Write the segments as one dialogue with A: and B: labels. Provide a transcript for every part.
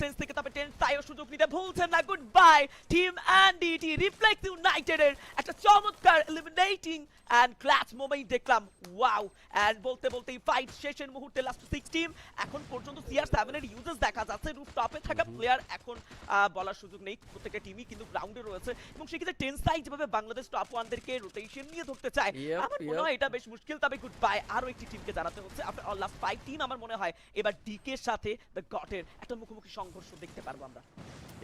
A: Sense থেকে তবে ten তাইও সুযোগ নিতে ভুলছেন না। গুড বাই টিম অ্যান্ডিটি রিফ্লেক্স ইউনাইটেডের একটা চমৎকার এলিমিনেটিং অ্যান্ড ক্লাচ মোমেন্ট দেখলাম ওয়াও অ্যান্ড বলতে বলতে ফাইট শেষের মুহূর্তে লাস্ট সিক্স টিম এখন পর্যন্ত সিআর সেভেনের ইউজার্স দেখা যাচ্ছে রুফ টপে থাকা প্লেয়ার এখন বলার সুযোগ নেই। প্রত্যেকটা টিমই কিন্তু গ্রাউন্ডে রয়েছে। এবং সেক্ষেত্রে টেন সাইড যেভাবে বাংলাদেশ টপ ওয়ানদেরকে রোটেশন নিয়ে ধরতে চায় আমার মনে. হয় এটা বেশ মুশকিল। তবে গুড বাই একটি টিমকে জানাতে হচ্ছে। After all last five team আমার মনে হয় এবার ডিকে এর সাথে দ্য গটের একটা মুখোমুখি সংঘর্ষ দেখতে পারব আমরা।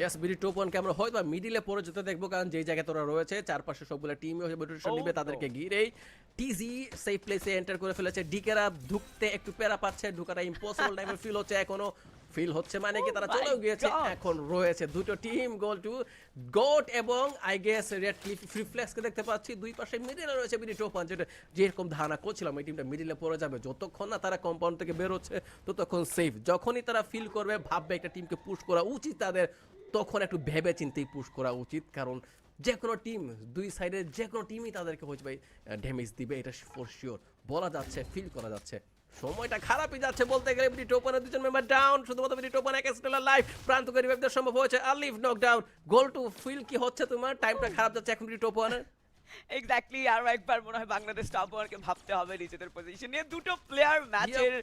B: ইয়েস বিডি টপ ওয়ানকে আমরা হয়তো মিডিলে পরে যেতে দেখব কারণ যেই জায়গায় তোরা রয়েছে চারপাশে সবগুলো টিম রোটেশন নিবে. তাদেরকে টিজি সেফ প্লেসে এন্টার করে ফেলেছে। ডিকেরা ঢুকতে একটু পাচ্ছে। ঢুকাটা ইম্পসিবল টাইপের ফিল হচ্ছে এখনও। ফিল হচ্ছে মানে কি?
A: Oh
B: তারা চলেও গিয়েছে। এখন রয়েছে দুটো টিম গোল টু গোট এবং আই গেস রেড ক্লিফ ফ্রিফ্লেক্সকে দেখতে পাচ্ছি। দুই পাশে মিডিলে রয়েছে টপ ওয়ান যেটা যেরকম ধারণা করছিলাম এই টিমটা মিডিলে পড়ে যাবে। যতক্ষণ না তারা কম্পাউন্ড থেকে বের হচ্ছে ততক্ষণ সেফ যখনই তারা ফিল করবে ভাববে একটা টিমকে পুশ করা উচিত তাদের তখন একটু ভেবে চিন্তেই পুশ করা উচিত। কারণ যে কোনো টিম দুই সাইডে যে কোনো টিমই তাদেরকে হচ্ছে ভাই ড্যামেজ দিবে, এটা ফর শিওর বলা যাচ্ছে ফিল করা যাচ্ছে। সময়টা খারাপই যাচ্ছে বলতে গেলে বিডি টোপানের দুজন মেম্বার ডাউন শুধুমাত্র বিডি টোপান এক স্টেলার লাইফ প্রান্ত করে সম্ভব হয়েছে। আলিফ নক ডাউন গোল টু ফিল কি হচ্ছে তোমার? টাইমটা খারাপ যাচ্ছে, এখন বিডি টোপানের
A: এক্স্যাক্টলি আরও একবার মনে হয় বাংলাদেশ টপ ওয়ানকে ভাবতে হবে নিজেদের পজিশন নিয়ে। দুটো প্লেয়ার ম্যাচের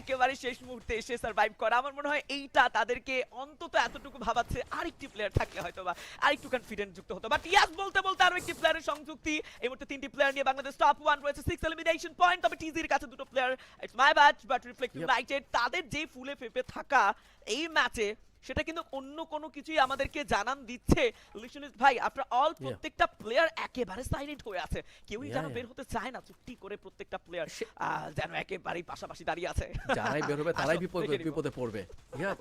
A: একেবারে শেষ মুহূর্তে এসে সার্ভাইভ করা। আমার মনে হয় এইটা তাদেরকে অন্তত এতটুকু ভাবাচ্ছে আরেকটি প্লেয়ার থাকলে হয়তো বা আরেকটু কনফিডেন্ট যুক্ত হতো। বাট ইয়াস বলতে বলতে আরও একটি প্লেয়ারের সংযুক্তি। এই মুহূর্তে তিনটি প্লেয়ার নিয়ে বাংলাদেশ টপ ওয়ান রয়েছে সিক্স এলিমিনেশন পয়েন্ট তবে টিজির কাছে দুটো player it's my batch but
B: reflect.
A: United তাদের যে ফুলে ফেপে থাকা এই ম্যাচে সেটা কিন্তু অন্য কোনো কিছুই আমাদেরকে জানান দিচ্ছে। লিশনিস ভাই আপনার অল প্রত্যেকটা প্লেয়ার একেবারে সাইলেন্ট হয়ে আছে। কেউই যেন বের হতে চায় না চুপটি করে প্রত্যেকটা প্লেয়ার যেন একেবারেই পাশাপাশি দাঁড়িয়ে আছে।
B: যারাই বের হবে তারাই বিপদে বিপদে পড়বে।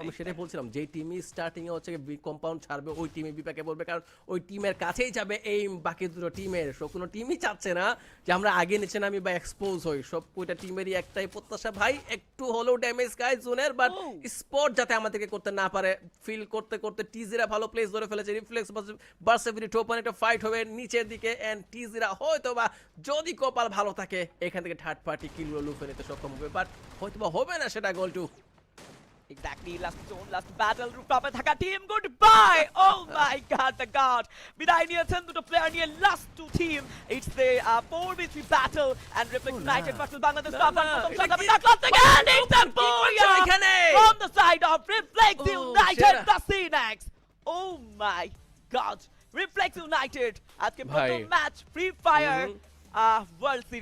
B: আমি সেটাই বলছিলাম যে টিমই স্টার্টিং এ হচ্ছে কম্পাউন্ড ছাড়বে ওই টিমে বিপাকে পড়বে কারণ ওই টিমের কাছেই যাবে এই বাকি দুটো টিমের সব কোনো টিমই চাচ্ছে না যে আমরা আগে নিচে নামি বা এক্সপোজ হই। সব কয়টা টিমেরই একটাই প্রত্যাশা। ভাই একটু হলেও ড্যামেজ গাই জোনের বাট. স্পট যাতে আমাদেরকে করতে না পারে ফিল করতে করতে টিজিরা ভালো প্লেস ধরে ফেলেছে। রিফ্লেক্স বার্সেভিটি টোপান একটা ফাইট হবে নিচের দিকে এন্ড টিজিরা হয়তো বা যদি কপাল ভালো থাকে এখান থেকে থার্ড পার্টি কিলগুলো লুফে নিতে সক্ষম হবে। বাট হয়তো বা হবে না সেটা গোল টু
A: exactly last zone last battle রুফটপে থাকা team good bye oh my god the god বিদায় নিয়েছেন দুটো প্লেয়ার নিয়ে last two team it's the 4v3 battle and reflect
B: ও না।
A: ইউনাইটেড ভার্সেস বাংলাদেশ প্রথম শট আমি ডাকলাম থেকে
B: এখানে?
A: From the side of Reflect
B: O,
A: United
B: সেরা।
A: The সিনেক্স oh my god Reflect United আজকে
B: ভাই।
A: প্রথম match Free Fire
B: hmm.
A: World series